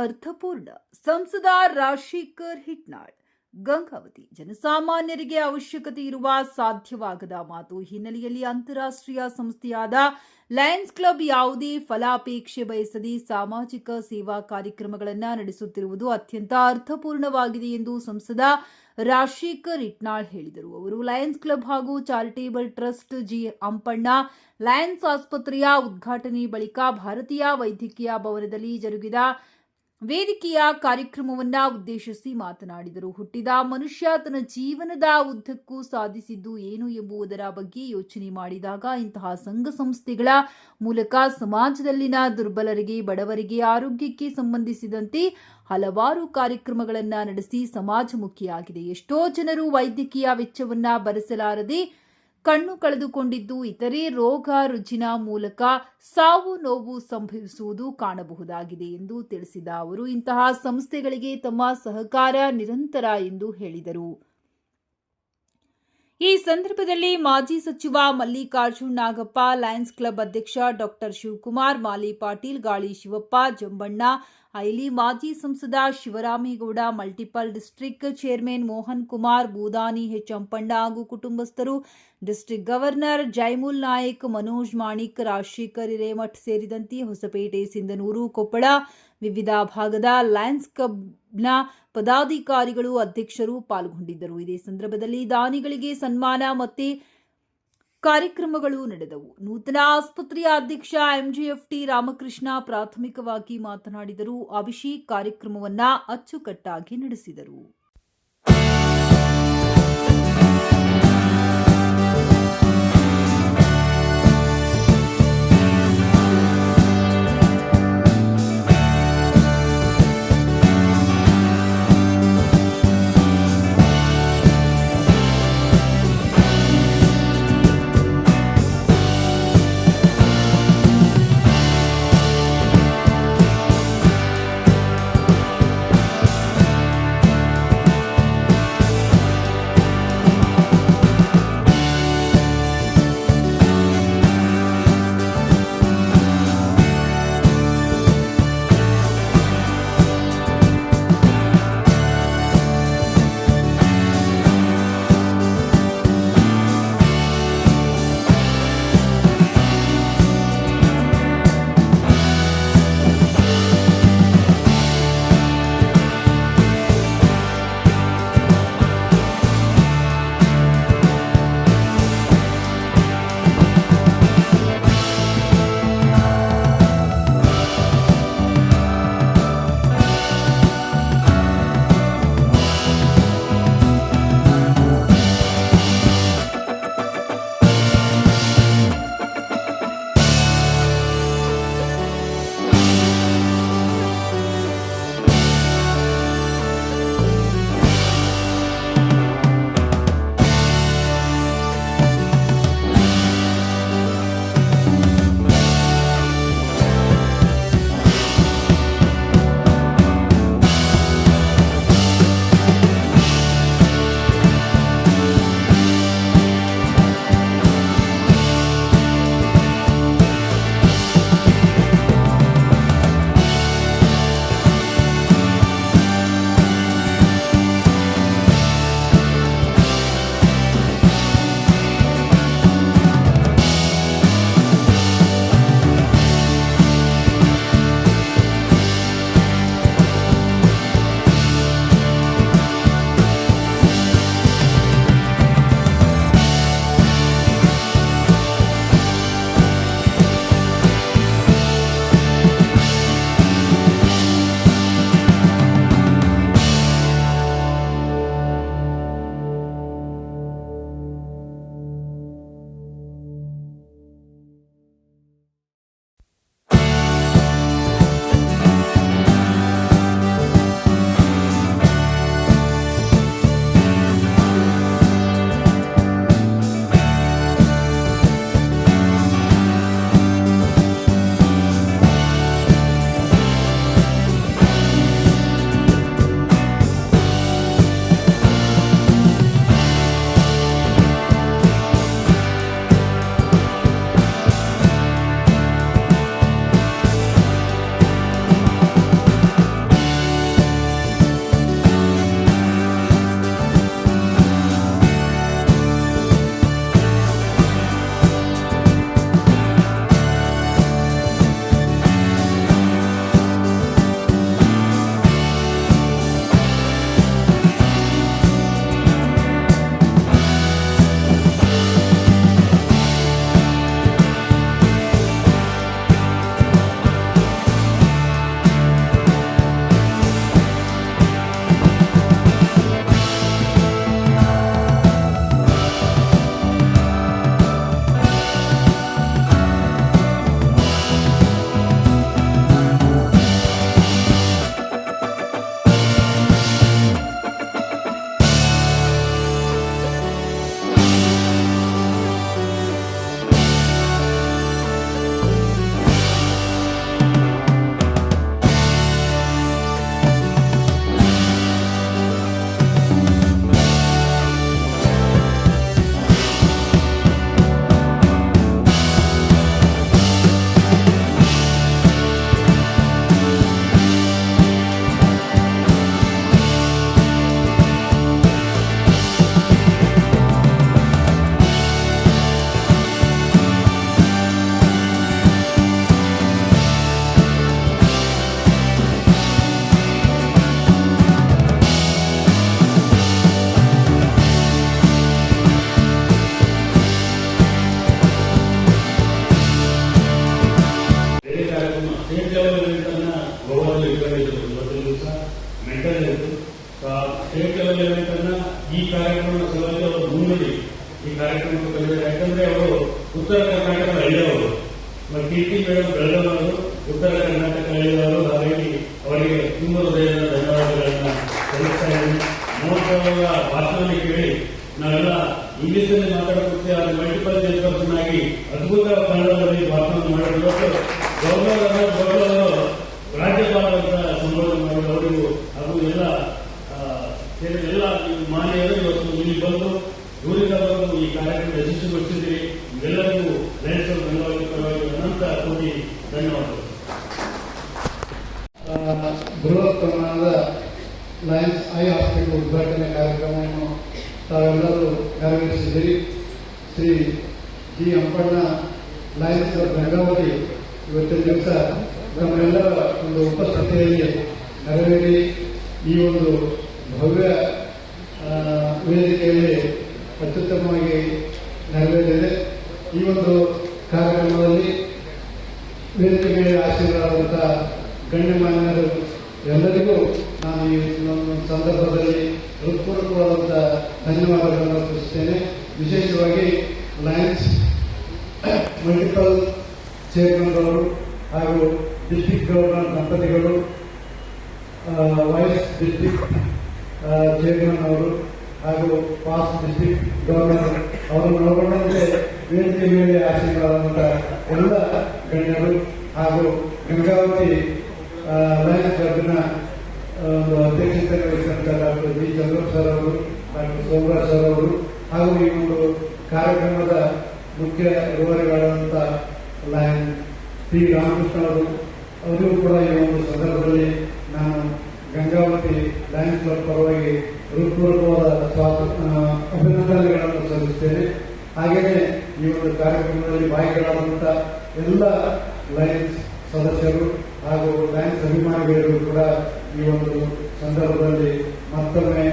ಅರ್ಥಪೂರ್ಣ. ಸಂಸದ ರಾಶಿಕರ್ ಹಿಟ್ನಾಳ್, ಗಂಗಾವತಿ. ಜನಸಾಮಾನ್ಯರಿಗೆ ಅವಶ್ಯಕತೆ ಇರುವ ಸಾಧ್ಯವಾಗದ ಮಾತು ಹಿನ್ನೆಲೆಯಲ್ಲಿ ಅಂತಾರಾಷ್ಟ್ರೀಯ ಸಂಸ್ಥೆಯಾದ ಲಯನ್ಸ್ ಕ್ಲಬ್ ಯಾವುದೇ ಫಲಾಪೇಕ್ಷೆ ಬಯಸದೆ ಸಾಮಾಜಿಕ ಸೇವಾ ಕಾರ್ಯಕ್ರಮಗಳನ್ನು ನಡೆಸುತ್ತಿರುವುದು ಅತ್ಯಂತ ಅರ್ಥಪೂರ್ಣವಾಗಿದೆ ಎಂದು ಸಂಸದ ರಾಜಶೇಖರ್ ಇಟ್ನಾಳ್ ಹೇಳಿದರು. ಅವರು ಲಯನ್ಸ್ ಕ್ಲಬ್ ಹಾಗೂ charitable trust G. Ampanna Lions ಆಸ್ಪತ್ರೆಯ ಉದ್ಘಾಟನೆ ಬಳಿಕ ಭಾರತೀಯ ವೈದ್ಯಕೀಯ ಭವನದಲ್ಲಿ ಜರುಗಿದ ವೇದಿಕೆಯ ಕಾರ್ಯಕ್ರಮವನ್ನ ಉದ್ದೇಶಿಸಿ ಮಾತನಾಡಿದರು. ಹುಟ್ಟಿದ ಮನುಷ್ಯ ತನ್ನ ಜೀವನದ ಉದ್ದಕ್ಕೂ ಸಾಧಿಸಿದ್ದು ಏನು ಎಂಬುದರ ಬಗ್ಗೆ ಯೋಚನೆ ಮಾಡಿದಾಗ ಇಂತಹ ಸಂಘ ಸಂಸ್ಥೆಗಳ ಮೂಲಕ ಸಮಾಜದಲ್ಲಿನ ದುರ್ಬಲರಿಗೆ, ಬಡವರಿಗೆ, ಆರೋಗ್ಯಕ್ಕೆ ಸಂಬಂಧಿಸಿದಂತೆ ಹಲವಾರು ಕಾರ್ಯಕ್ರಮಗಳನ್ನು ನಡೆಸಿ ಸಮಾಜಮುಖಿಯಾಗಿದೆ. ಎಷ್ಟೋ ಜನರು ವೈದ್ಯಕೀಯ ವೆಚ್ಚವನ್ನ ಭರಿಸಲಾರದೆ ಕಣ್ಣು ಕಳೆದುಕೊಂಡಿದ್ದು ಇತರೆ ರೋಗ ರುಜಿನ ಮೂಲಕ ಸಾವು ನೋವು ಸಂಭವಿಸುವುದು ಕಾಣಬಹುದಾಗಿದೆ ಎಂದು ತಿಳಿಸಿದ ಅವರು, ಇಂತಹ ಸಂಸ್ಥೆಗಳಿಗೆ ತಮ್ಮ ಸಹಕಾರ ನಿರಂತರ ಎಂದು ಹೇಳಿದರು. ಈ ಸಂದರ್ಭದಲ್ಲಿ ಮಾಜಿ ಸಚಿವ ಮಲ್ಲಿಕಾರ್ಜುನ್ ನಾಗಪ್ಪ, ಲಯನ್ಸ್ ಕ್ಲಬ್ ಅಧ್ಯಕ್ಷ ಡಾಕ್ಟರ್ ಶಿವಕುಮಾರ್, ಮಾಲಿ ಪಾಟೀಲ್, ಗಾಳಿ ಶಿವಪ್ಪ, ಜಂಬಣ್ಣ, ಐಲಿ ಮಾಜಿ ಸಂಸದ Shivaramegowda, multiple district chairman Mohan Kumar, Budani H. Ampanna ಹಾಗೂ ಕುಟುಂಬಸ್ಥರು, ಡಿಸ್ಟ್ರಿಕ್ಟ್ ಗವರ್ನರ್ ಜೈಮುಲ್ ನಾಯಕ್, ಮನೋಜ್ ಮಾಣಿಕ್, ರಾಜಶೇಖರ್ ಹಿರೇಮಠ್ ಸೇರಿದಂತೆ ಹೊಸಪೇಟೆ, ಸಿಂಧನೂರು, ಕೊಪ್ಪಳ, ವಿವಿಧ ಭಾಗದ ಲಯನ್ಸ್ ಕ್ಲಬ್ನ ಪದಾಧಿಕಾರಿಗಳು ಅಧ್ಯಕ್ಷರು ಪಾಲ್ಗೊಂಡಿದ್ದರು. ಇದೇ ಸಂದರ್ಭದಲ್ಲಿ ದಾನಿಗಳಿಗೆ ಸನ್ಮಾನ ಮತ್ತೆ ಕಾರ್ಯಕ್ರಮಗಳು ನಡೆದವು. ನೂತನ ಆಸ್ಪತ್ರೆಯ ಅಧ್ಯಕ್ಷ ಎಂಜಿಎಫ್ಟಿ ರಾಮಕೃಷ್ಣ ಪ್ರಾಥಮಿಕವಾಗಿ ಮಾತನಾಡಿದರು. ಅಭಿಷೇಕ್ ಕಾರ್ಯಕ್ರಮವನ್ನ ಅಚ್ಚುಕಟ್ಟಾಗಿ ನಡೆಸಿದರು. ಅದ್ಭುತ ಕನ್ನಡದಲ್ಲಿ ಭಾಷಣ ಮಾಡಿದ್ರು. ಗೌರವ ಗೌರವರು ಅಂತ ಸಂಬೋಧನೆ ಮಾಡಿ ಅವರಿಗೂ ಹಾಗೂ ಎಲ್ಲ ಎಲ್ಲ ಮಾನ್ಯರು ಇವತ್ತು ಇಲ್ಲಿ ಬಂದು ದೂರಿಂದ ಬಂದು ಈ ಕಾರ್ಯಕ್ರಮ ಯಶಸ್ವಿಗೊಳಿಸಿದ್ರಿ ಎಲ್ಲರಿಗೂ ಅವ್ರ ಧನ್ಯವಾದ ಪರವಾಗಿ ಅನಂತ ಕೋಟಿ ಧನ್ಯವಾದಗಳು. ಬೃಹತ್ ಪ್ರಮಾಣದ ಲಯನ್ಸ್ ಐ ಹಾಸ್ಪಿಟಲ್ ಉದ್ಘಾಟನೆ ಕಾರ್ಯಕ್ರಮವನ್ನು ತಾವೆಲ್ಲರೂ ನೆರವೇರಿಸಿದ್ದೀರಿ. ಶ್ರೀ ಜಿ ಲಯನ್ಸ್ ಗಂಗಾವತಿ ಇವತ್ತಿನ ದಿವಸ ನಮ್ಮೆಲ್ಲರ ಒಂದು ಉಪಸ್ಥಿತಿಯಲ್ಲಿ ನೆರವೇರಿ ಈ ಒಂದು ಭವ್ಯ ವೇದಿಕೆಯಲ್ಲಿ ಅತ್ಯುತ್ತಮವಾಗಿ ನೆರವೇರಿದೆ. ಈ ಒಂದು ಕಾರ್ಯಕ್ರಮದಲ್ಲಿ ವೇದಿಕೆ ಮೇಲೆ ಆಶೀರ್ವಾದಂಥ ಗಣ್ಯಮಾನ್ಯರು ಎಲ್ಲರಿಗೂ ನಾನು ಈ ಒಂದು ಸಂದರ್ಭದಲ್ಲಿ ಹೃತ್ಪೂರ್ವಕವಾದಂಥ ಧನ್ಯವಾದಗಳನ್ನು ಅರ್ಪಿಸುತ್ತೇನೆ ವಿಶೇಷವಾಗಿ ಲಯನ್ಸ್ ಮಲ್ಟಿಪಲ್ ಚೇರ್ಮನ್ಗಳು ಹಾಗೂ ಗವರ್ನರ್ ದಂಪತಿಗಳು ವೈಸ್ ಡಿಸ್ಟಿಕ್ ಚೇರ್ಮನ್ ಅವರು ಹಾಗೂ ಪಾಸ್ ಡಿಸ್ಟಿಕ್ ಗವರ್ನರ್ ಅವರನ್ನು ಒಳಗೊಂಡಂತೆ ವೇದಿಕೆ ಮೇಲೆ ಆಶೀರ್ವಾದಂತ ಎಲ್ಲ ಗಣ್ಯರು ಹಾಗೂ ಗಂಗಾವತಿ ಲಯನ್ಸ್ ಕ್ಲಬ್ನ ಒಂದು ಅಧ್ಯಕ್ಷತೆ ವಹಿಸಿದಂತ ಡಾಕ್ಟರ್ ಜಿ ಚಂದ್ರಪ್ಪ ಸರ್ ಅವರು, ಡಾಕ್ಟರ್ ಸೋಮರಾಜ್ ಸರ್ ಅವರು ಹಾಗೂ ಈ ಒಂದು ಕಾರ್ಯಕ್ರಮದ ಮುಖ್ಯ ವಿವರಗಳಾದಂಥ ಲಯನ್ ಟಿ. ರಾಮಕೃಷ್ಣ ಅವರು ಅವರಿಗೂ ಕೂಡ ಈ ಒಂದು ಸಂದರ್ಭದಲ್ಲಿ ನಾನು ಗಂಗಾವತಿ ಲಯನ್ಸ್ ಕ್ಲಬ್ ಪರವಾಗಿ ಹೃತ್ಪೂರ್ವಕವಾದ ಅಭಿನಂದನೆಗಳನ್ನು ಸಲ್ಲಿಸುತ್ತೇನೆ. ಹಾಗೆಯೇ ಈ ಒಂದು ಕಾರ್ಯಕ್ರಮದಲ್ಲಿ ಭಾಗಿಗಳಾದಂಥ ಎಲ್ಲ ಲಯನ್ಸ್ ಸದಸ್ಯರು ಹಾಗೂ ಲಯನ್ಸ್ ಅಭಿಮಾನಿಗಳಿಗೂ ಕೂಡ ಈ ಒಂದು ಸಂದರ್ಭದಲ್ಲಿ ಮತ್ತೊಮ್ಮೆ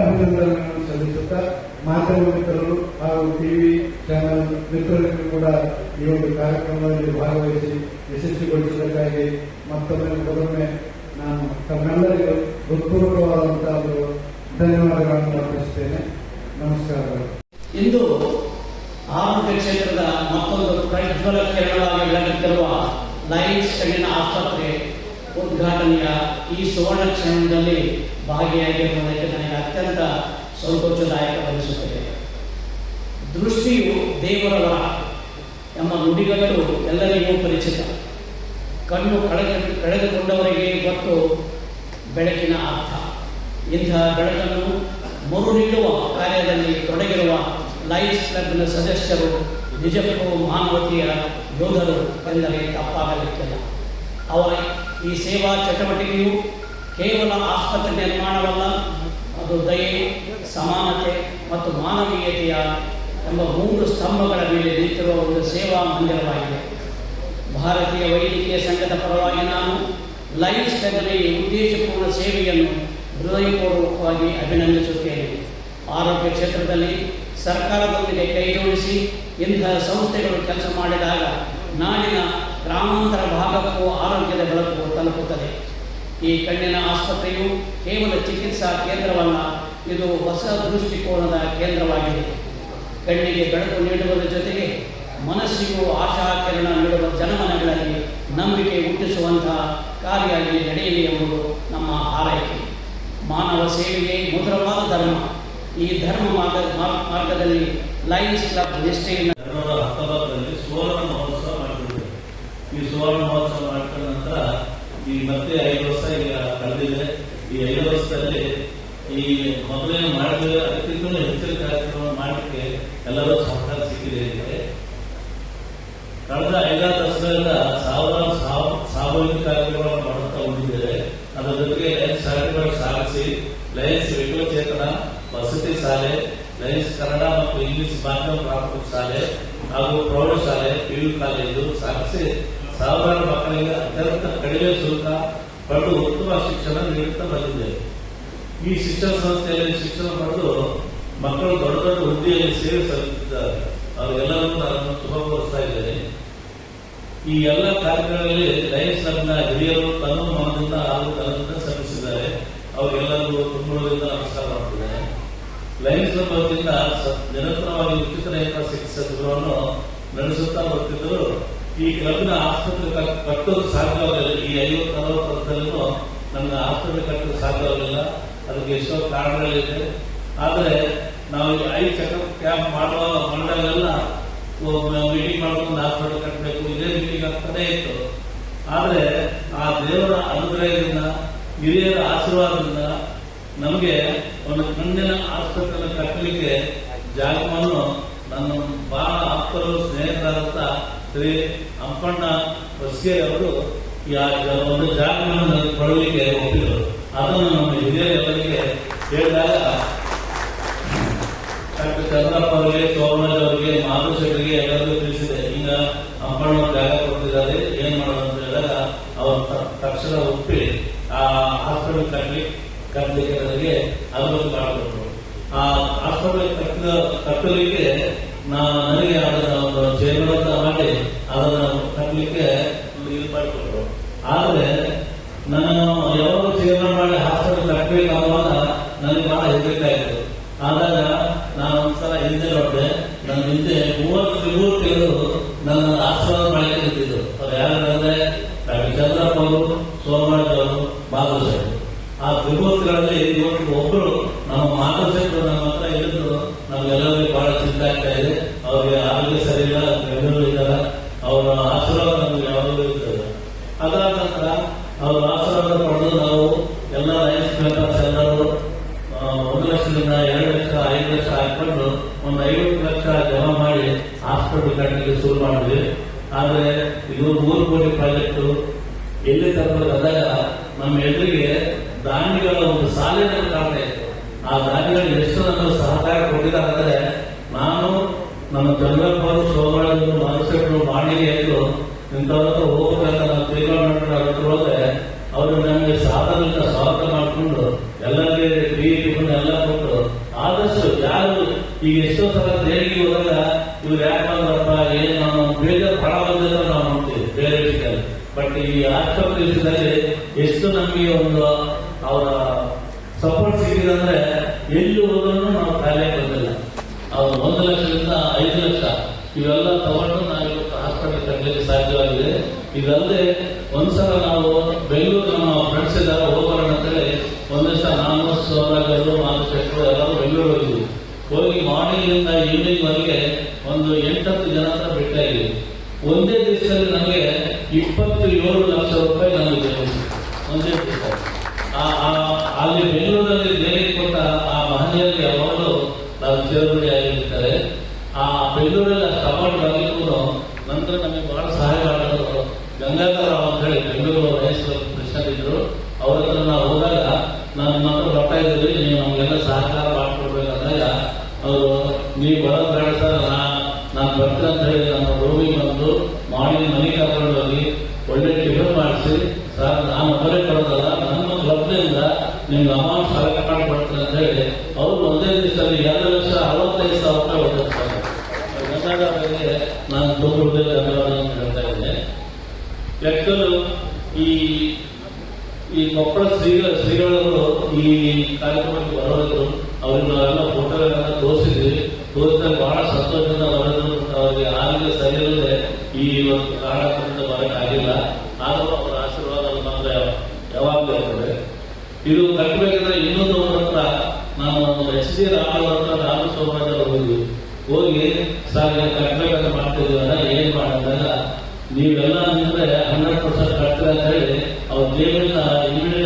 ಅಭಿನಂದನೆಗಳನ್ನು ಸಲ್ಲಿಸುತ್ತಾ, ಮಾಧ್ಯಮ ಮಿತ್ರರು ಹಾಗೂ ಟಿವಿ ಚಾನೆಲ್ ಮಿತ್ರರಿಗೂ ಕೂಡ ಈ ಒಂದು ಕಾರ್ಯಕ್ರಮದಲ್ಲಿ ಭಾಗವಹಿಸಿ ಯಶಸ್ವಿಗೊಳಿಸಿದ್ದಕ್ಕಾಗಿ ಮತ್ತೊಮ್ಮೆ ಮತ್ತೊಮ್ಮೆ ನಾನು ತಮ್ಮೆಲ್ಲರಿಗೂ ಹೃತ್ಪೂರ್ವಕವಾದಂತಹ ಒಂದು ಧನ್ಯವಾದಗಳನ್ನು ಅರ್ಪಿಸುತ್ತೇನೆ. ನಮಸ್ಕಾರಗಳು. ಇಂದು ಆರೋಗ್ಯ ಕ್ಷೇತ್ರದ ಮತ್ತೊಂದು ಪ್ರಜ್ವಲ ಕಿರಣವಾಗಿ ಬೆಳಗುತ್ತಿರುವ ಲಯನ್ಸ್ ಕಣ್ಣಿನ ಆಸ್ಪತ್ರೆ ಉದ್ಘಾಟನೆಯ ಈ ಸುವರ್ಣ ಕ್ಷಣದಲ್ಲಿ ಭಾಗಿಯಾಗಿರುವುದಕ್ಕೆ ನನಗೆ ಅತ್ಯಂತ ಸಂತೋಷದಾಯಕವೆನಿಸುತ್ತದೆ. ದೃಷ್ಟಿಯು ದೇವರ ವರ ನುಡಿಗಳು ಎಲ್ಲರಿಗೂ ಪರಿಚಿತ. ಕಣ್ಣು ಕಳೆದು, ಕಳೆದುಕೊಂಡವರಿಗೆ ಗೊತ್ತು ಬೆಳಕಿನ ಅರ್ಥ. ಇಂತಹ ಬೆಳಕನ್ನು ಮರು ನೀಡುವ ಕಾರ್ಯದಲ್ಲಿ ತೊಡಗಿರುವ ಲೈಫ್ ಕ್ಲಬ್ನ ಸದಸ್ಯರು, ನಿಜಕ್ಕೂ ಮಾನವತೆಯ ಯೋಧರು ಎಂದರೆ ತಪ್ಪಾಗಲಿಕ್ಕಿಲ್ಲ. ಅವರ ಈ ಸೇವಾ ಚಟುವಟಿಕೆಯು ಕೇವಲ ಆಸ್ಪತ್ರೆ ನಿರ್ಮಾಣವಲ್ಲ, ಅದು ದಯೆ, ಸಮಾನತೆ ಮತ್ತು ಮಾನವೀಯತೆಯ ಎಂಬ ಮೂರು ಸ್ತಂಭಗಳ ಮೇಲೆ ನಿಂತಿರುವ ಒಂದು ಸೇವಾ ಮಂದಿರವಾಗಿದೆ. ಭಾರತೀಯ ವೈದ್ಯಕೀಯ ಸಂಘದ ಪರವಾಗಿ ನಾನು ಲೈಫ್ ಸ್ಟೈಲ್ ಈ ಉದ್ದೇಶಪೂರ್ಣ ಸೇವೆಯನ್ನು ಹೃದಯಪೂರ್ವಕವಾಗಿ ಅಭಿನಂದಿಸುತ್ತೇನೆ. ಆರೋಗ್ಯ ಕ್ಷೇತ್ರದಲ್ಲಿ ಸರ್ಕಾರದೊಂದಿಗೆ ಕೈಜೋಡಿಸಿ ಇಂತಹ ಸಂಸ್ಥೆಗಳು ಕೆಲಸ ಮಾಡಿದಾಗ ನಾಡಿನ ಗ್ರಾಮಾಂತರ ಭಾಗಕ್ಕೂ ಆರೋಗ್ಯದ ಬೆಳಕು ತಲುಪುತ್ತದೆ. ಈ ಕಣ್ಣಿನ ಆಸ್ಪತ್ರೆಯು ಕೇವಲ ಚಿಕಿತ್ಸಾ ಕೇಂದ್ರವಲ್ಲ, ಇದು ಹೊಸ ದೃಷ್ಟಿಕೋನದ ಕೇಂದ್ರವಾಗಿದೆ. ಕಣ್ಣಿಗೆ ಬೆಳಕು ನೀಡುವುದರ ಜೊತೆಗೆ ಮನಸ್ಸಿಗೂ ಆಶಾಕಿರಣ ನೀಡುವ ಜನಮನಗಳಲ್ಲಿ ನಂಬಿಕೆ ಹುಟ್ಟಿಸುವಂತಹ ಕಾರ್ಯ ಇಲ್ಲಿ ನಡೆಯಲಿ ಎಂಬುದು ನಮ್ಮ ಹಾರೈಕೆ ಮಾನವ ಸೇವೆಯೇ ಮಧುರವಾದ ಧರ್ಮ. ಈ ಧರ್ಮ ಮಾರ್ಗ ಮಾರ್- ಮಾರ್ಗದಲ್ಲಿ ಲಯನ್ಸ್ ಕ್ಲಬ್ ನಿಷ್ಠೆಯಿಂದ ಹತ್ತೊಂಬತ್ತರಲ್ಲಿ ಸುವರ್ಣ ಮಹೋತ್ಸವ ಮಾಡಿಕೊಂಡಿದ್ದೇವೆ ಈ ಸುವರ್ಣ ಮಹೋತ್ಸವ ಮಾಡಿದ ನಂತರ ಈ ಮತ್ತೆ ಐದು ವರ್ಷ ಈಗ ಕಳೆದಿದೆ. ಈ ಐದು ವರ್ಷದಲ್ಲಿ ಈ ಮೊದಲೇ ಮಾಡಿದ ಅದಕ್ಕಿಂತಲೂ ಹೆಚ್ಚಿನ ಕಾರ್ಯಕ್ರಮ ಮಾಡಲಿಕ್ಕೆ ಎಲ್ಲರೂ ಸಹಕಾರ ಸಿಕ್ಕಿದೆ ಅಂದರೆ ಕಳೆದ ಐದಾರು ವರ್ಷಗಳಿಂದ ಸಾವಿರಾರು ಸಾವು, ಸಾಮೂಹಿಕ ಕಾರ್ಯಕ್ರಮಗಳನ್ನು ಮಾಡುತ್ತಾ ಬಂದಿದ್ದೇವೆ. ಅದರ ಜೊತೆಗೆ ಶಾಲೆಗಳು ಸಾಗಿಸಿ, ಲಯನ್ಸ್ ವಿಕಲಚೇತನ ವಸತಿ ಶಾಲೆ, ಲಯನ್ಸ್ ಕನ್ನಡ ಮತ್ತು ಇಂಗ್ಲಿಷ್ ಮಾಧ್ಯಮ ಪ್ರಾಥಮಿಕ ಶಾಲೆ ಹಾಗೂ ಪ್ರೌಢಶಾಲೆ, ಪಿಯು ಕಾಲೇಜು ಸಾಗಿಸಿ ಸಾವಿರಾರು ಮಕ್ಕಳಿಗೆ ಅತ್ಯಂತ ಕಡಿಮೆ ಶುಲ್ಕ ಪಡೆದು ಉತ್ತಮ ಶಿಕ್ಷಣ ನೀಡುತ್ತಾ ಬಂದಿದೆ ಈ ಶಿಕ್ಷಣ ಸಂಸ್ಥೆಯಲ್ಲಿ ಶಿಕ್ಷಣ ಪಡೆದು ಮಕ್ಕಳು ದೊಡ್ಡ ದೊಡ್ಡ ಹುದ್ದೆಯಲ್ಲಿ ಸೇವೆ ಸಲ್ಲಿಸಿದ್ದಾರೆ ಅವರೆಲ್ಲರೂ ನಾನು ಶುಭಗೊಳಿಸ್ತಾ ಇದ್ದೇನೆ. ಈ ಎಲ್ಲ ಕಾರ್ಯಕ್ರಮಗಳಲ್ಲಿ ಲೈನ್ಸ್ ಕ್ಲಬ್ನ ಹಿರಿಯರು ತನ್ನ ಮನದಿಂದ ಹಾಗೂ ಸಲ್ಲಿಸಿದ್ದಾರೆ. ಶ್ರಮಿಸಿದ್ದಾರೆ ತುಂಬಳದಿಂದ ನಮಸ್ಕಾರ ಮಾಡ್ತಿದ್ದೇನೆ. ಲಯನ್ಸ್ ವತಿಯಿಂದ ಸ- ನಿರಂತರವಾಗಿ ಉಚಿತ ನೇತ್ರ ಚಿಕಿತ್ಸೆಗಳನ್ನು ನಡೆಸುತ್ತಾ ಬರ್ತಿದ್ದರು. ಈ ಕ್ಲಬ್ನ ಆಸ್ಪತ್ರೆ ಕಟ್- ಕಟ್ಟೋದು ಸಾಧ್ಯವಾಗಲಿಲ್ಲ. ಈ ಐವತ್ತು ಅರವತ್ತು ವರ್ಷದಲ್ಲೂ ನಮ್ಗೆ ಆಸ್ಪತ್ರೆ ಕಟ್ಟೋದು ಸಾಧ್ಯವಾಗಲಿಲ್ಲ. ಅದಕ್ಕೆ ಎಷ್ಟೋ ಕಾರಣಗಳಿದೆ. ಆದರೆ ನಾವು ಈ ಐ ಚೆಕಪ್ ಕ್ಯಾಂಪ್ ಮಾಡುವ ಮಾಡಿದಾಗೆಲ್ಲ ಮೀಟಿಂಗ್ ಮಾಡ್ಕೊಂಡು ಹಾಸ್ಪಿಟಲ್ ಕಟ್ಟಬೇಕು, ಇದೇ ಮೀಟಿಂಗ್ ಆಗ್ತಾನೆ ಇತ್ತು. ಆದರೆ ಆ ದೇವರ ಅನುಗ್ರಹದಿಂದ, ಹಿರಿಯರ ಆಶೀರ್ವಾದದಿಂದ ನಮಗೆ ಒಂದು ಕಣ್ಣಿನ ಆಸ್ಪತ್ರೆ ಕಟ್ಟಲಿಕ್ಕೆ ಜಾಗವನ್ನು ನನ್ನ ಬಹಳ ಆಪ್ತರು ಸ್ನೇಹಿತರಾದಂತ ಶ್ರೀ ಅಂಪಣ್ಣ ಹೊಸ್ಗೆ ಅವರು ಒಂದು ಜಾಗವನ್ನು ಕೊಡಲಿಕ್ಕೆ ಒಪ್ಪಿದರು. ಅದನ್ನು ನಮ್ಮ ಹಿರಿಯರಿಗೆ ಹೇಳಿದಾಗ ಚಂದ್ರಪ್ಪ ಅವರಿಗೆ ಸೋಮರಾಜ್ ಅವರಿಗೆ ಮಾಧುಶೇಖರಿಗೆ ಎಲ್ಲರಿಗೂ ತಿಳಿಸಿದೆ. ಈಗ ಅಪ್ಪಣ್ಣ ಜಾಗ ಕೊಟ್ಟಿದ್ದಾರೆ ಏನ್ ಮಾಡೋದು ಅಂತ ಹೇಳಿದಾಗ, ಅವರು ತಕ್ಷಣ ಒಪ್ಪಿ, ಆ ಹಾಸ್ಪಿಟಲ್ ಕಟ್ಟಲಿಕ್ಕೆ ನನಗೆ ಅನುಮತಿ ಮಾಡಿಕೊಟ್ರು. ಆ ಹಾಸ್ಪಿಟಲ್ ಕಟ್ಟಿದ, ಕಟ್ಟಲಿಕ್ಕೆ ನನಗೆ ಅದನ್ನ ಒಂದು ಅಂತ ಮಾಡಿ, ಅದನ್ನ ಕಟ್ಟಲಿಕ್ಕೆ ಇದು ಮಾಡಿಕೊಟ್ರು. ಆದ್ರೆ ನಾನು ಯಾವಾಗ ಜೀವನ ಮಾಡಿ ಹಾಸ್ಪಿಟಲ್ ಕಟ್ಟಬೇಕಾಗುವಾಗ ನನಗೆ ಬಹಳ ಹೆದರಿಕೆ ಆಯ್ತು. ಆದಾಗ ನೋಡಿದೆ ನನ್ನ ಹಿಂದೆ ಮೂವತ್ತು ವಿಭೂತಿಗಳು ನನ್ನ ಆಶೀರ್ವಾದ ಮಾಡಲಿಕ್ಕೆ ನಿಂತಿದ್ರು. ಯಾರಂದ್ರೆ ಡಾಕ್ಟರ್ ಚಂದ್ರಪ್ಪ ಅವರು, ಸೋಮರಾಜ್ ಅವರು ಮಾಧುಶೇಖರ್ ಆ ತ್ರಿಮೂರ್ತಿಗಳಲ್ಲಿ ಇವತ್ತು ಒಬ್ಬರು ದಾನಿಗಳ ಒಂದು ಸಾಲಿನ ಇತ್ತು ಆ ದಾನಿಗಳು ಎಷ್ಟು ನನ್ನ ಸಹಕಾರ ಕೊಟ್ಟಿದ್ದಾರೆ ನಾನು ನಮ್ಮ ಚಂದ್ರಪ್ಪರು ಮನುಷ್ಯರು ಮನಸ್ಸರು ಮಾಡಿಗೆಯರು ಇಂಥವ್ರ ಹೋಗ್ಬೇಕಂತ ನಾನು ತೀರ್ಮಾನ ಅದಕ್ಕೆ ಹೋದ್ರೆ ಅವರು ನಮಗೆ ಸಾಧನದಿಂದ ಸ್ವಾಗತ ಮಾಡಿಕೊಂಡು ಎಲ್ಲರಿಗೆ ಟಿಫನ್ ಎಲ್ಲ ಕೊಟ್ಟು ಆದಷ್ಟು ಯಾರು ಈಗ ಎಷ್ಟೋ ಸಲ ದೇಣಿಗೆ ಹೋದಾಗ ಇವ್ರು ಯಾಕೆ ಬಂದ್ರಪ್ಪ, ಏನು ನಾವು ಬೇಜಾರು ಪಡ ಬಂದಿದ್ರೆ ನಾವು ನೋಡ್ತೀವಿ ಬೇರೆ ವಿಷಯದಲ್ಲಿ. ಬಟ್ ಈ ಆಸ್ಪತ್ರೆ ವಿಷಯದಲ್ಲಿ ಎಷ್ಟು ನಮಗೆ ಒಂದು ಅವರ ಸಪೋರ್ಟ್ ಸಿಕ್ಕಿದೆ ಅಂದ್ರೆ ಎಲ್ಲಿ ಹೋದ್ರೂ ನಾವು ಖಾಲಿಯಾಗಿ ಬಂದಿಲ್ಲ. ಅವ್ರು ಒಂದು ಲಕ್ಷದಿಂದ ಐದು ಲಕ್ಷ. ಇವೆಲ್ಲ ತಗೊಂಡು ನಾವು ಹಾಸ್ಪಿಟಲ್ ಕಟ್ಟಲಿಕ್ಕೆ ಸಾಧ್ಯವಾಗಿದೆ. ಇದಲ್ಲದೆ ಒಂದ್ಸಲ ನಾವು ಬೆಂಗಳೂರು ನಮ್ಮ ಫ್ರೆಂಡ್ಸ್ ಇದ್ದಾರೆ, ಹೋಗೋಣ ಅಂತೇಳಿ ಒಂದ್ ದಿವಸ ನಾನು ಸೋಮರಾಜರು ನಾನು ಶೆಟ್ಟರು ಎಲ್ಲರೂ ಬೆಂಗಳೂರು ಹೋಗಿದ್ವಿ. ಹೋಗಿ ಮಾರ್ನಿಂಗ್ ಇಂದ ಈವ್ನಿಂಗ್ ವರೆಗೆ ಒಂದು ಎಂಟತ್ತು ಜನ ಹತ್ರ ಭೇಟಿಯಾಗಿದ್ವಿ ಒಂದೇ ದಿವಸದಲ್ಲಿ ನಮಗೆ ಇಪ್ಪತ್ತು ಏಳು ಲಕ್ಷ ರೂಪಾಯಿ ಬಂದಿದೆ. ಒಂದೇ ನಿಮ್ಗೆ ಅಮೌಂಟ್ ಸಲಹೆ ಮಾಡಿ ಅಂತ ಹೇಳಿ, ಅವರು ಒಂದೇ ದಿವಸದಲ್ಲಿ ಎರಡು ಲಕ್ಷ ಅರವತ್ತೈದು ಸಾವಿರ ರೂಪಾಯಿ ಗಂಗಾಧರ ಅವರಿಗೆ ನಾನು ತುಂಬ ಹೃದಯ ಧನ್ಯವಾದಗಳನ್ನು ಹೇಳ್ತಾ ಇದ್ದೇನೆ ಯಾಕಂದ್ರೆ ಈ ಈ ಕೊಪ್ಪಳ ಶ್ರೀಗಳ, ಶ್ರೀಗಳವರು ಈ ಕಾರ್ಯಕ್ರಮಕ್ಕೆ ಬರೋದ್ರು ಅವ್ರಿಗೆ ನಾವೆಲ್ಲ ಫೋಟೋಗಳನ್ನ ತೋರಿಸಿದ್ವಿ. ತೋರಿಸಿದಾಗ ಬಹಳ ಸಂತೋಷದಿಂದ ಬರೋದು ಅವರಿಗೆ ಆರೋಗ್ಯ ಸರಿಯಲ್ಲದೆ ಈ ಒಂದು ಕಾರಣದಿಂದ ಬರೋಕ್ಕಾಗಿಲ್ಲ ಆದರೂ ಅವರ ಆಶೀರ್ವಾದ ನಮ್ಗೆ ಯಾವಾಗಲೂ ಇರ್ತದೆ ಇದು ಕಟ್ಟಬೇಕಂದ್ರೆ ಇನ್ನೊಂದು ಅವ್ರ ಹತ್ರ ನಾನು ಎಚ್ ಡಿ ರಾಮನ್ ಹತ್ರ ರಾಮ ಸೋಮರಾಜ್ ಅವರು ಹೋದ್ವಿ ಹೋಗಿ ಸರ್ ನೀವು ಕಟ್ಟಬೇಕಂತ ಮಾಡ್ತಿದ್ದೀವಲ್ಲ ಏನ್ ಮಾಡಿದಾಗ ನೀವೆಲ್ಲ ನಿಂದ್ರೆ ಹಂಡ್ರೆಡ್ ಪರ್ಸೆಂಟ್ ಕಟ್ತೀರ ಅಂತ ಹೇಳಿ ಅವ್ರ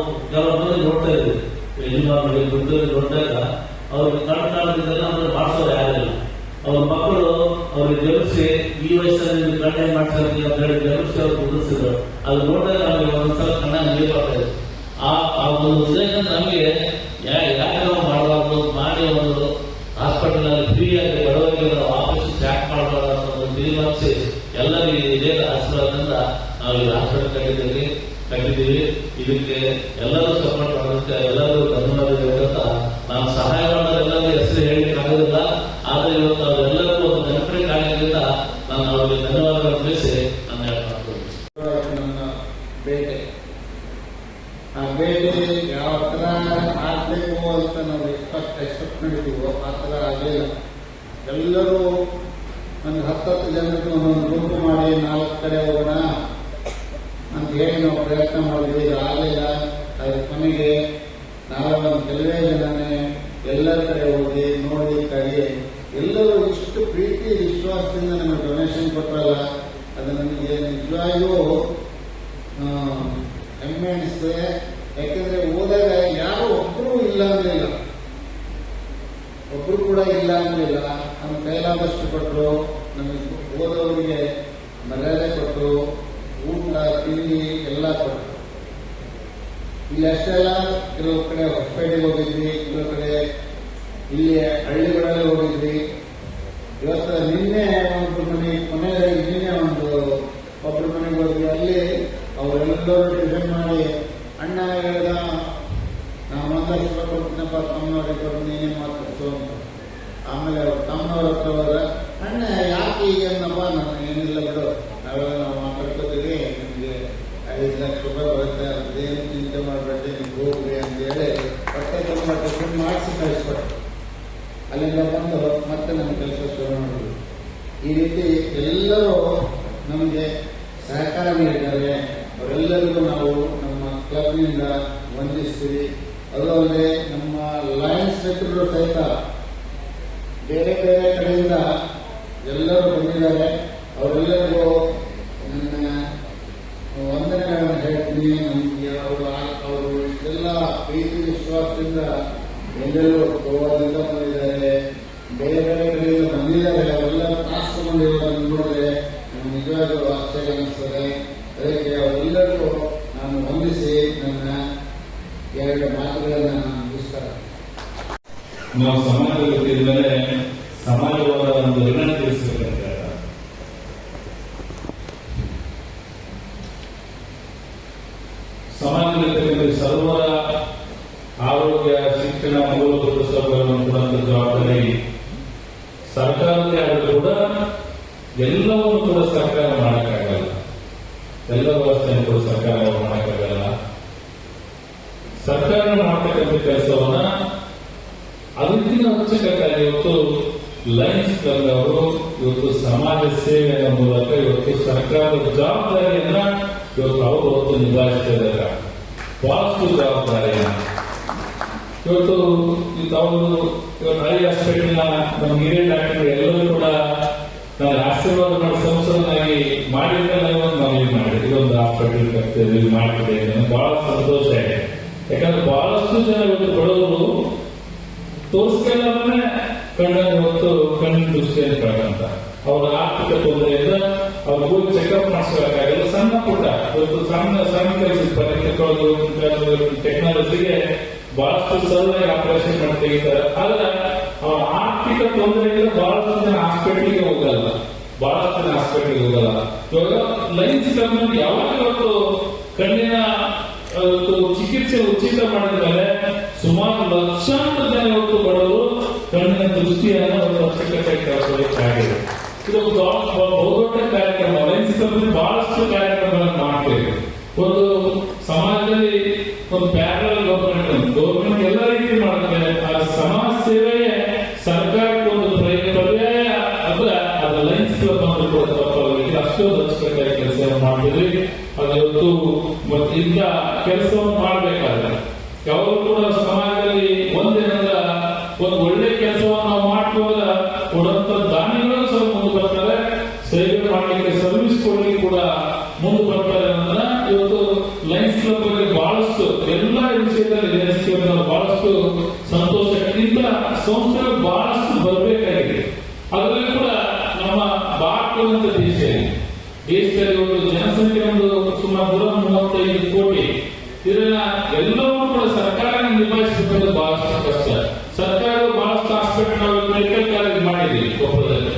ಮಾಡುವಾಗ ನಾವು ಕೆಲವು ಮಂದಿ ನೋಡ್ತಾ ಇದ್ದೀವಿ ಯಜಮಾನರಿಗೆ ದುಡ್ಡಲ್ಲಿ ನೋಡಿದಾಗ ಅವ್ರಿಗೆ ಕಣ್ಣು ಕಾಲದಿಂದಲೂ ಅಂದ್ರೆ ಮಾಡಿಸೋರು ಯಾರಿಲ್ಲ. ಅವ್ರ ಮಕ್ಕಳು ಅವ್ರಿಗೆ ಜರುಗಿಸಿ ಈ ವಯಸ್ಸಲ್ಲಿ ನೀವು ಕಣ್ಣೆ ಮಾಡ್ತಾರೆ ಅಂತ ಹೇಳಿ ಜರುಗಿಸಿ ಅವ್ರು ಕುದಿಸಿದ್ರು ಅದು ನೋಡಿದಾಗ ನಮಗೆ ಒಂದ್ಸಲ ಕಣ್ಣ ನೀರು ಬರ್ತಾ ಆ ಆ ಒಂದು ಉದ್ದೇಶ ನಮಗೆ ಯಾ- ಯಾಕೆ ಮಾಡಬಾರ್ದು, ಮಾಡಿ ಒಂದು ಹಾಸ್ಪಿಟಲ್ ಅಲ್ಲಿ ಫ್ರೀ ಆಗಿ ಬಡವರಿಗೆ ನಾವು ವಾಪಸ್ ಯಾಕೆ ಮಾಡಬಾರ್ದು ಅಂತ ಒಂದು ಎಲ್ಲರಿಗೆ ಇದೇ ಆಶೀರ್ವಾದದಿಂದ ನಾವು ಈ ಹಾಸ್ಪಿಟಲ್ ಕಟ್ಟಿದ್ದೀವಿ. ಕಟ್ಟಿದ್ದೀವಿ ಇದಕ್ಕೆ ಎಲ್ಲರೂ ಸಪೋರ್ಟ್ ಮಾಡುತ್ತೆ ಎಲ್ಲರೂ ಧನ್ಯವಾದಗಳು ಅಂತ ನಾವು ಸಹಾಯ ಮಾಡೋದೆಲ್ಲರೂ ಹೆಸರು ಹೇಳಿ ಆಗೋದಿಲ್ಲ ಆದ್ರೆ ಇವತ್ತು ಅವರೆಲ್ಲರೂ ಒಂದು ನೆನಪಿನ ಕಾರ್ಯದಿಂದ ನಾನು ಅವರಿಗೆ ಧನ್ಯವಾದಗಳು ತಿಳಿಸಿ ನಾನು ನನ್ನ ಬೇಟೆ. ಆ ಬೇಟೆ ಯಾವ ಅಂತ ನಾವು ಎಕ್ಸ್ಪೆಕ್ಟ್ ಎಕ್ಸ್ಪೆಕ್ಟ್ ಮಾಡಿದ್ದೀವೋ ಆ ಥರ ಎಲ್ಲರೂ ಒಂದು ಹತ್ತತ್ತು ಜನಕ್ಕೆ ಒಂದೊಂದು ಗುಂಪು ಮಾಡಿ ನಾಲ್ಕು ಕಡೆ ಹೋಗೋಣ. ಅಂತ ಪ್ರಯತ್ನ ಮಾಡಿದ್ವಿ ಆಗಲಿಲ್ಲ. ಅದ್ರ ಕೊನೆಗೆ ಒಂದು ಕೆಲವೇ ಜನನೇ ಎಲ್ಲ ಕಡೆ ಹೋಗಿ ನೋಡಿ ಕಡೆ ಎಲ್ಲರೂ ಇಷ್ಟು ಪ್ರೀತಿ, ವಿಶ್ವಾಸದಿಂದ ನಮಗೆ ಡೊನೇಷನ್ ಕೊಟ್ಟರಲ್ಲ ಅದು ನಮಗೆ ನಿಜವಾಗಿಯೂ ಹೆಮ್ಮೆ ಅನಿಸ್ತದೆ ಯಾಕಂದ್ರೆ ಹೋದಾಗ ಯಾರು ಒಬ್ಬರು ಇಲ್ಲ ಅನ್ನಲಿಲ್ಲ ಒಬ್ರು ಕೂಡ ಇಲ್ಲ ಅನ್ನಲಿಲ್ಲ ನಮ್ಮ ಕೈಲಾದಷ್ಟು ಕೊಟ್ಟರು. ನಮಗೆ ಹೋದವರಿಗೆ ಮರ್ಯಾದೆ ಕೊಟ್ಟರು. ಊಟ ತಿಂಡಿ ಎಲ್ಲ ಕೊಟ್ಟರು ಇಲ್ಲಿ ಅಷ್ಟೇ ಅಲ್ಲ, ಕೆಲವು ಕಡೆ ಹೊಸಪೇಟೆಗೆ ಹೋಗಿದ್ವಿ ಕೆಲವು ಕಡೆ ಇಲ್ಲಿ ಹಳ್ಳಿಗಳಲ್ಲಿ ಹೋಗಿದ್ವಿ. ಇವತ್ತು ನಿನ್ನೆ ಒಂದು ಮನೆ ಕೊನೆಯಲ್ಲಿ ನಿನ್ನೆ ಒಂದು ಒಬ್ಬರ ಮನೆಗೆ ಹೋದ್ವಿ. ಅಲ್ಲಿ ಅವರೆಲ್ಲರೂ ಟಿಫನ್ ಮಾಡಿ ಅಣ್ಣ ಹೇಳಿದ ನಾವು ಒಂದಷ್ಟು ರೂಪಾಯಿ ಕೊಡ್ತೀನಪ್ಪ ತಮ್ಮನವ್ರಿಗೆ ಕೊಟ್ಟು ನೀನೇ ಮಾತಾಡ್ತು ಅಂತ. ಆಮೇಲೆ ಅವ್ರ ತಮ್ಮನವ್ರ ಹತ್ರ ಹೋದ್ರೆ ಅಣ್ಣ, ಯಾಕೆ ಈಗ ನಮ್ಮ ನಾನು ಏನಿಲ್ಲ ಬಿಡು. ನಾವೆಲ್ಲ ನಾವು ಮಾತಾಡ್ಕೋತೀವಿ. ನಿಮಗೆ ಐದು ಲಕ್ಷ ರೂಪಾಯಿ ಬರುತ್ತೆ, ಅದೇನು ಚಿಂತೆ ಮಾಡಬೇಡಿ, ನೀವು ಹೋಗ್ರಿ ಅಂತ ಹೇಳಿ ಹೊಟ್ಟೆ ತುಂಬ ಟೆಸ್ಟ್ ಮಾಡಿಸಿ ಕಳಿಸ್ಕೊಟ್ಟು ಅಲ್ಲಿಂದ ಬಂದು ಮತ್ತೆ ನಮ್ಮ ಕೆಲಸ ಶುರು ಮಾಡಿದ್ವಿ ಈ ರೀತಿ ಎಲ್ಲರೂ ನಮಗೆ ಸಹಕಾರ ನೀಡಿದ್ದಾರೆ ಅವರೆಲ್ಲರಿಗೂ ನಾವು ನಮ್ಮ ಕ್ಲಬ್ನಿಂದ ವಂದಿಸ್ತೀವಿ. ಅದು ಅಲ್ಲದೆ ನಮ್ಮ ಲಯನ್ಸ್ ಮಿತ್ರರು ಸಹಿತ ಬೇರೆ ಬೇರೆ ಕಡೆಯಿಂದ ಎಲ್ಲರೂ ಬಂದಿದ್ದಾರೆ. ಅವರೆಲ್ಲರಿಗೂ ನನ್ನ ವಂದನೆಗಳನ್ನು ಹೇಳ್ತೀನಿ ನಮಗೆ ಅವರು ಅವರು ಇದೆಲ್ಲ ಪ್ರೀತಿ ವಿಶ್ವಾಸದಿಂದ ಎಲ್ಲರೂ ಗೋವಾದಿಂದ ಬಂದಿದ್ದಾರೆ. ಬೇರೆ ಬೇರೆ ಬಂದಿದ್ದಾರೆ. ಅವರೆಲ್ಲ ಕಾಸ್ಕೊಂಡಿರೋದನ್ನು ನೋಡಿದ್ರೆ ನಮ್ಗೆ ನಿಜವಾಗ್ಲೂ ಆಶ್ಚರ್ಯ ಅನಿಸ್ತದೆ. ಅದಕ್ಕೆ ಅವರೆಲ್ಲರಿಗೂ ನಾನು ವಂದಿಸಿ ನನ್ನ ಎರಡು ಮಾತುಗಳನ್ನು ನಾನು ಮುಗಿಸ್ತಾರೆ ನಾವು ಸಮಾಜದಲ್ಲಿ ಸಮಾಜವಾದ ಒಂದು ಋಣ ಸಮಾಜದಲ್ಲಿ ಸರ್ವರ ಆರೋಗ್ಯ, ಶಿಕ್ಷಣ ಮೂಲಭೂತ ಸೌಕರ್ಯವನ್ನು ಕೊಡುವಂತ ಜವಾಬ್ದಾರಿ ಸರ್ಕಾರದೇ ಆದರೂ ಕೂಡ ಎಲ್ಲವನ್ನು ಕೂಡ ಸರ್ಕಾರ ಮಾಡಕ್ಕಾಗಲ್ಲ. ಎಲ್ಲ ವ್ಯವಸ್ಥೆಯನ್ನು ಕೂಡ ಸರ್ಕಾರ ಮಾಡಕ್ಕಾಗಲ್ಲ. ಸರ್ಕಾರ ಮಾಡತಕ್ಕಂಥ ಕೆಲಸವನ್ನ ಅದಕ್ಕಿಂತ ಅವಶ್ಯಕತೆ ಇವತ್ತು ಲೈನ್ಸ್ ತಂದವರು ಇವತ್ತು ಸಮಾಜ ಸೇವೆಯ ಮೂಲಕ ಇವತ್ತು ಸರ್ಕಾರದ ಜವಾಬ್ದಾರಿಯನ್ನ ಇವತ್ತು ಅವರು ಹೊತ್ತು ನಿಭಾಯಿಸ್ತಾ ಇದ್ದಾರೆ ಬಹಳಷ್ಟು ಜವಾಬ್ದಾರಿಯನ್ನ ಇವತ್ತು ಈ ಇವತ್ತು ನಮ್ಮ ಹಿರಿಯ ಎಲ್ಲರೂ ಕೂಡ ಆಶೀರ್ವಾದ ಮಾಡಿ ಸಂಸದನಾಗಿ ಮಾಡಿದ್ದೆಲ್ಲ ಇವತ್ತು ನಾವು ಇದು ಮಾಡಿದ್ವಿ ಇದೊಂದು ಹಾಸ್ಪಿಟಲ್ ಕರ್ತೇವೆ ಇದು ಮಾಡ್ತಿದೆ ನನಗೆ ಬಹಳ ಸಂತೋಷ ಇದೆ ಯಾಕಂದ್ರೆ ಬಹಳಷ್ಟು ಜನ ಇವತ್ತು ಬಡವರು ತೋರಿಸ್ಕೊಂಡ್ರೆ ಕಣ್ಣಲ್ಲಿ ಹೊತ್ತು ಕಣ್ಣಿನ ದೃಷ್ಟಿಯನ್ನು ಕಳ್ಕೊಂತ ಅವರ ಆರ್ಥಿಕ ತೊಂದರೆಯಿಂದ ಅವ್ರು ಹೋಗಿ ಚೆಕಪ್ ಮಾಡಿಸ್ಬೇಕಾಗಲ್ಲ ಸಣ್ಣ ಪುಟ್ಟ ಇವತ್ತು ಸಣ್ಣ ಸಣ್ಣ ಕೆಲಸ ಟೆಕ್ನಾಲಜಿಗೆ ಬಹಳಷ್ಟು ಸರಳವಾಗಿ ಆಪರೇಷನ್ ಮಾಡಿ ಆದ್ರೆ ಅವರ ಆರ್ಥಿಕ ತೊಂದರೆಯಿಂದ ಬಹಳಷ್ಟು ಜನ ಹಾಸ್ಪಿಟಲ್ಗೆ ಹೋಗಲ್ಲ. ಬಹಳಷ್ಟು ಜನ ಹಾಸ್ಪಿಟಲ್ಗೆ ಹೋಗಲ್ಲ. ಇವಾಗ ಲೈನ್ಸ್ ಗವರ್ಮೆಂಟ್ ಯಾವಾಗ ಇವತ್ತು ಕಣ್ಣಿನ ಚಿಕಿತ್ಸೆ ಉಚಿತ ಮಾಡಿದ ಮೇಲೆ ಸುಮಾರು ಲಕ್ಷಾಂತರ ಜನ ಇವತ್ತು ಬಡವರು ಕಣ್ಣಿನ ದೃಷ್ಟಿಯನ್ನು ಒಂದು ಅವಶ್ಯಕತೆ ಕೆಲಸವಾಗಿದೆ ಇದು ಒಂದು ದೊಡ್ಡ- ಬಹುದೊಡ್ಡ ಕಾರ್ಯಕ್ರಮ ಲೈನ್ಸ್ ಬಹಳಷ್ಟು ಕಾರ್ಯಕ್ರಮಗಳನ್ನು ಮಾಡ್ತೇವೆ. ಒಂದು ಸಮಾಜದಲ್ಲಿ ಒಂದು ಪ್ಯಾರಲ್ ಗೌರ್ಮೆಂಟ್ ಗೌರ್ಮೆಂಟ್ ಎಲ್ಲ ರೀತಿ ಮಾಡುತ್ತೆ ಆ ಸಮಾಜ ಸೇವೆಯೇ, ಸರ್ಕಾರಕ್ಕೆ ಒಂದು ಪರ್ಯಾಯ- ಅಂದ್ರೆ ಅದು ಲೈನ್ಸ್ ಬಂದು ಕೂಡ ತಪ್ಪಾಗಲಿಕ್ಕೆ ಅಷ್ಟೊಂದು ಅಚ್ಚುಕಟ್ಟಾಗಿ ಕೆಲಸವನ್ನು ಮಾಡ್ತಿದ್ವಿ ಅದರದ್ದು ಮತ್ತೆ ಇಂಥ ಕೆಲಸವನ್ನು ದೇಶದಲ್ಲಿ ಒಂದು ಜನಸಂಖ್ಯೆ ಒಂದು ಸುಮಾರು ನೂರ ಮೂವತ್ತೈದು ಕೋಟಿ. ಇದನ್ನ ಎಲ್ಲವೂ ಕೂಡ ಸರ್ಕಾರ ನಿಭಾಯಿಸಬೇಕು ಬಹಳಷ್ಟು ಕಷ್ಟ. ಸರ್ಕಾರ ಬಹಳಷ್ಟು ಹಾಸ್ಪಿಟಲ್ ಮೆಡಿಕಲ್ ಕಾಲೇಜ್ ಮಾಡಿದ್ದೀವಿ ಕೊಪ್ಪಳದಲ್ಲಿ.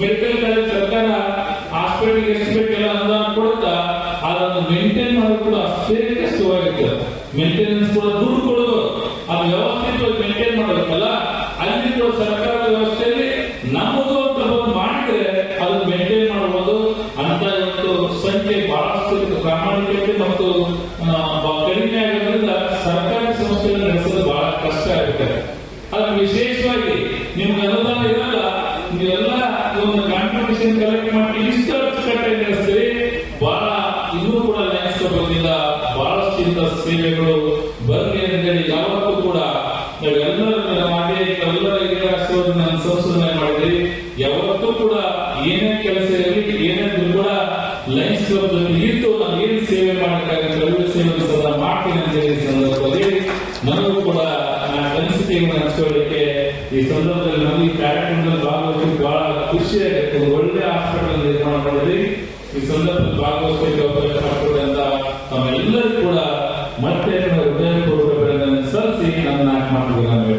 ಮೆಡಿಕಲ್ ಕಾಲೇಜ್ ಸರ್ಕಾರ ಹಾಸ್ಪಿಟಲ್ ಎಷ್ಟು ಬೇಕೆಲ್ಲ ಅನುದಾನ ಕೊಡುತ್ತಾ ಅದನ್ನು ಮೇಂಟೈನ್ ಮಾಡೋದು ಕೂಡ ಅಷ್ಟೇ ಕಷ್ಟವಾಗಿರ್ತದೆ ಮೇಂಟೆನೆನ್ಸ್ ಕೂಡ ದುಡ್ಡು ಕೊಡೋದು. ಆ ವ್ಯವಸ್ಥೆ ಮೇಂಟೈನ್ ಮಾಡಬೇಕಲ್ಲ ಅಲ್ಲಿ ಕೂಡ ಸರ್ಕಾರದ ವ್ಯವಸ್ಥೆಯಲ್ಲಿ ನಮ್ಮದು ಮತ್ತು ಕಡಿಮೆ ಆಗೋದ್ರಿಂದ ಸರ್ಕಾರಿ ಸಂಸ್ಥೆಗಳು ನಡೆಸೋದು ಬಹಳ ಕಷ್ಟ ಆಗುತ್ತೆ. ಅದು ವಿಶೇಷವಾಗಿ ನಿಮ್ಗೆ ಅನುದಾನ ಇರಲ್ಲ ನೀವೆಲ್ಲ ಒಂದು ಕಾಂಟ್ರಿಬ್ಯೂಷನ್ ಕಲೆಕ್ಟ್ ಮಾಡಿ ಇಷ್ಟು ಅಚ್ಚುಕಟ್ಟಾಗಿ ನಡೆಸ್ತೀರಿ, ಬಹಳ ಇನ್ನೂ ಕೂಡ ನ್ಯಾಯಸ್ಥ ಬಂದಿಲ್ಲ ಬಹಳಷ್ಟು ಇಂತ ಸೇವೆಗಳು ಬರಲಿ ಅಂತೇಳಿ ಯಾವತ್ತೂ ಕೂಡ ನಾವೆಲ್ಲರನ್ನ ಮಾಡಿ ಎಲ್ಲರ ಸಂಶೋಧನೆ ಮಾಡಿದ್ರಿ ಯಾವತ್ತೂ ಕೂಡ ಏನೇ ಕೆಲಸ ಇರಲಿ, ಏನೇ ಕೂಡ ಲೈನ್ಸ್ ಅನಿಸಿಕೆಯನ್ನು ಹಂಚ್ಕೊಳ್ಳಿಕ್ಕೆ ಈ ಸಂದರ್ಭದಲ್ಲಿ ನಮಗೆ ಈ ಕಾರ್ಯಕ್ರಮದಲ್ಲಿ ಭಾಗವಹಿಸಿ ಬಹಳ ಒಳ್ಳೆ ಹಾಸ್ಪಿಟಲ್ ನಿರ್ಮಾಣ ಮಾಡಿದ್ರಿ. ಈ ಸಂದರ್ಭದಲ್ಲಿ ಭಾಗವಹಿಸಲಿಕ್ಕೆ ಅವಕಾಶ ಮಾಡಿಕೊಟ್ಟಂತ ತಮ್ಮೆಲ್ಲರೂ ಕೂಡ ಮತ್ತೆ ಹೃದಯಪೂರ್ವಕ ಸಲ್ಲಿಸಿ. ನನ್ನ ಮಾತುಗಳನ್ನು